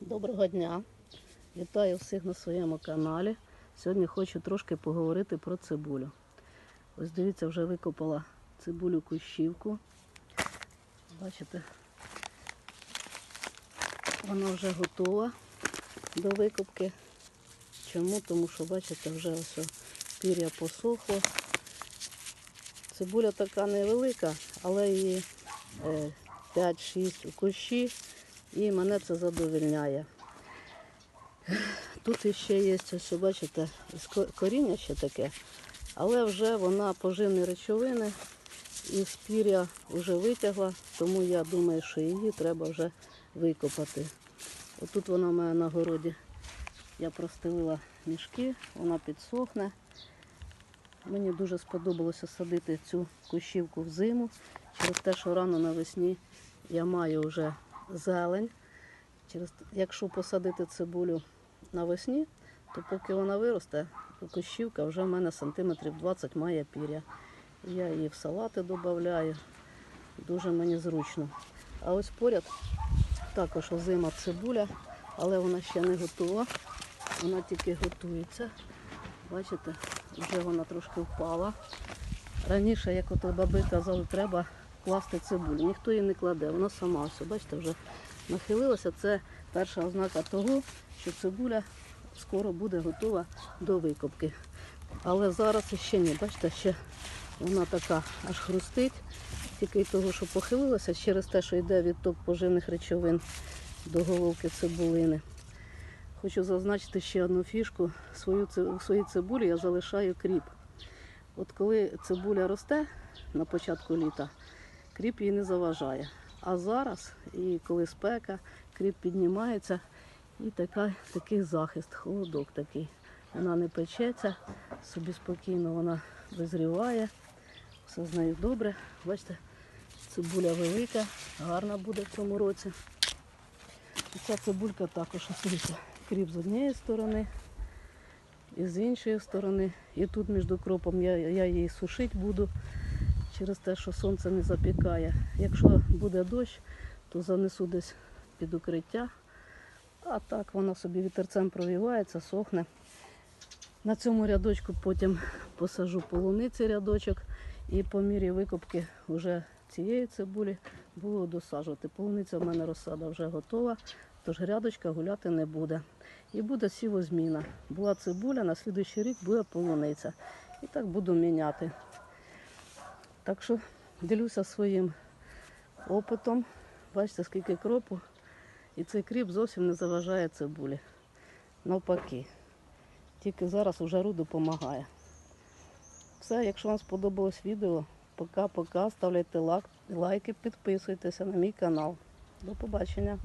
Доброго дня! Вітаю всіх на своєму каналі. Сьогодні хочу трошки поговорити про цибулю. Ось дивіться, вже викопала цибулю кущівку. Бачите, вона вже готова до викопки. Чому? Тому що, бачите, вже ось пір'я посохло. Цибуля така невелика, але її е, 5-6 у кущі, і мене це задовольняє. Тут іще є, ось, бачите, коріння ще таке, але вже вона поживні речовини і з пір'я вже витягла, тому я думаю, що її треба вже викопати. Отут вона в мене на городі. Я простелила мішки, вона підсохне. Мені дуже сподобалося садити цю кущівку в зиму, через те, що рано навесні я маю вже зелень. Через, якщо посадити цибулю навесні, то поки вона виросте, то кущівка вже в мене сантиметрів 20 має пір'я. Я її в салати додаю, дуже мені зручно. А ось поряд також озима цибуля, але вона ще не готова. Вона тільки готується. Бачите, вже вона трошки впала. Раніше, як ото баби казали, треба класти цибулю. Ніхто її не кладе, вона сама все, бачите, вже нахилилася. Це перша ознака того, що цибуля скоро буде готова до викопки. Але зараз ще ні, бачите, ще вона така аж хрустить, тільки того, що похилилася, через те, що йде відток поживних речовин до головки цибулини. Хочу зазначити ще одну фішку. Свою, у своїй цибулі я залишаю кріп. От коли цибуля росте на початку літа, кріп їй не заважає. А зараз, і коли спека, кріп піднімається і така, такий захист, холодок такий. Вона не печеться, собі спокійно вона визріває, все з нею добре. Бачите, цибуля велика, гарна буде в цьому році. І ця цибулька також ось кріп з однієї сторони і з іншої сторони. І тут між кропом я, я її сушити буду через те, що сонце не запікає. Якщо буде дощ, то занесу десь під укриття. А так вона собі вітерцем провівається, сохне. На цьому рядочку потім посажу полуниці рядочок і по мірі викопки вже цієї цибулі буду досаджувати. Полуниця в мене розсада вже готова, тож грядочка гуляти не буде. І буде сівозміна. Була цибуля, на слідуючий рік буде полуниця. І так буду міняти. Так що ділюся своїм опитом. Бачите, скільки кропу. І цей кріп зовсім не заважає цибулі. Навпаки. Тільки зараз у жару допомагає. Все, якщо вам сподобалось відео, пока-пока. Ставляйте лайки, підписуйтеся на мій канал. До побачення.